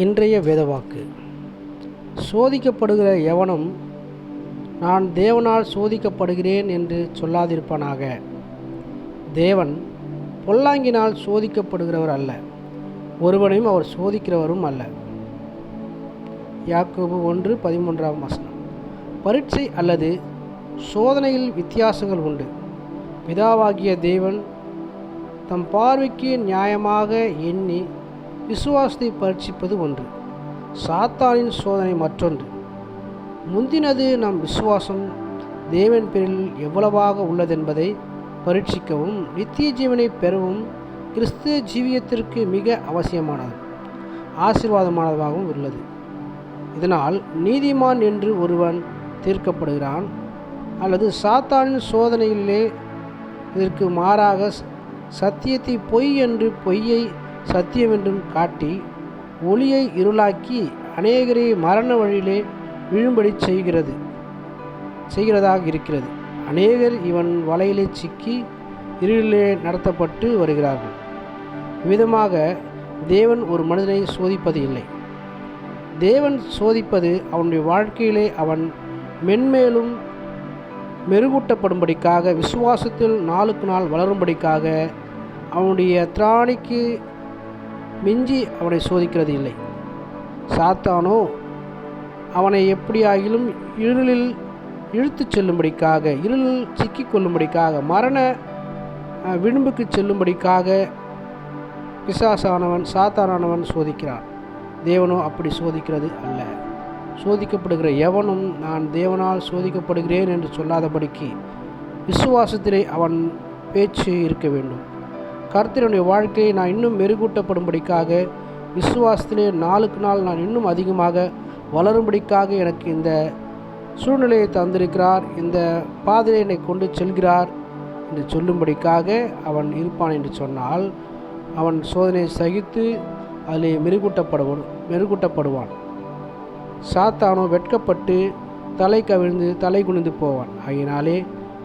இன்றைய வேதவாக்கு. சோதிக்கப்படுகிற எவனும் நான் தேவனால் சோதிக்கப்படுகிறேன் என்று சொல்லாதிருப்பானாக. தேவன் பொல்லாங்கினால் சோதிக்கப்படுகிறவர் அல்ல. ஒருவனையும் அவர் சோதிக்கிறவரும் அல்ல. யாக்கோபு ஒன்று பதிமூன்றாம் வசனம். பரீட்சை அல்லது சோதனையில் வித்தியாசங்கள் உண்டு. பிதாவாகிய தேவன் தம் பார்வைக்கு நியாயமாக எண்ணி விசுவாசத்தை பரீட்சிப்பது ஒன்று சாத்தானின் சோதனை மற்றொன்று. முந்தினது நம் விசுவாசம் தேவன் பேரில் எவ்வளவாக உள்ளதென்பதை பரீட்சிக்கவும் நித்திய ஜீவனை பெறவும் கிறிஸ்துவ ஜீவியத்திற்கு மிக அவசியமானது ஆசீர்வாதமானதாகவும் உள்ளது. இதனால் நீதிமான் என்று ஒருவன் தீர்க்கப்படுகிறான் அல்லது சாத்தானின் சோதனையிலே இதற்கு மாறாக சத்தியத்தை பொய் என்று பொய்யை சத்தியம் என்றும் காட்டி ஒளியை இருளாக்கி அநேகரை மரண வழியிலே விழும்படி செய்கிறது செய்கிறதாக இருக்கிறது. அநேகர் இவன் வலையிலே சிக்கி இருளிலே நடத்தப்பட்டு வருகிறார்கள். விதமாக தேவன் ஒரு மனிதனை சோதிப்பது இல்லை. தேவன் சோதிப்பது அவனுடைய வாழ்க்கையிலே அவன் மென்மேலும் மெருகூட்டப்படும்படிக்காக விசுவாசத்தில் நாளுக்கு நாள் வளரும்படிக்காக அவனுடைய திராணிக்கு மிஞ்சி அவனை சோதிக்கிறது இல்லை. சாத்தானோ அவனை எப்படியாகிலும் இருளில் இழுத்துச் செல்லும்படிக்காக இருளில் சிக்கிக் கொள்ளும்படிக்காக மரண விளிம்புக்கு செல்லும்படிக்காக பிசாசானவன் சாத்தானவன் சோதிக்கிறான். தேவனோ அப்படி சோதிக்கிறது அல்ல. சோதிக்கப்படுகிற எவனும் நான் தேவனால் சோதிக்கப்படுகிறேன் என்று சொல்லாதபடிக்கு விசுவாசத்திலே அவன் பேச்சு இருக்க வேண்டும். கர்த்தருடைய வாழ்க்கையை நான் இன்னும் மெருகூட்டப்படும்படிக்காக விசுவாசத்திலே நாளுக்கு நாள் நான் இன்னும் அதிகமாக வளரும்படிக்காக எனக்கு இந்த சூழ்நிலையை தந்திருக்கிறார். இந்த பாதையை என்னை கொண்டு செல்கிறார் என்று சொல்லும்படிக்காக அவன் இருப்பான் என்று சொன்னால் அவன் சோதனையை சகித்து அதிலே மெருகூட்டப்படுவான் மெருகூட்டப்படுவான். சாத்தானோ வெட்கப்பட்டு தலை கவிழ்ந்து தலை குனிந்து போவான். ஆகினாலே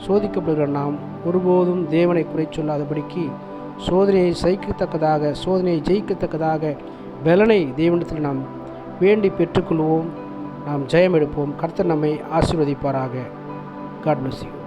சோதிக்கப்படுகிற நாம் ஒருபோதும் தேவனை குறை சொல்லாதபடிக்கு சோதனையை சகிக்கத்தக்கதாக சோதனையை ஜெயிக்கத்தக்கதாக பலனை தேவனத்தில் நாம் வேண்டி பெற்றுக்கொள்வோம். நாம் ஜெயம் எடுப்போம் கர்த்தர் நம்மை ஆசீர்வதிப்பாராக. God bless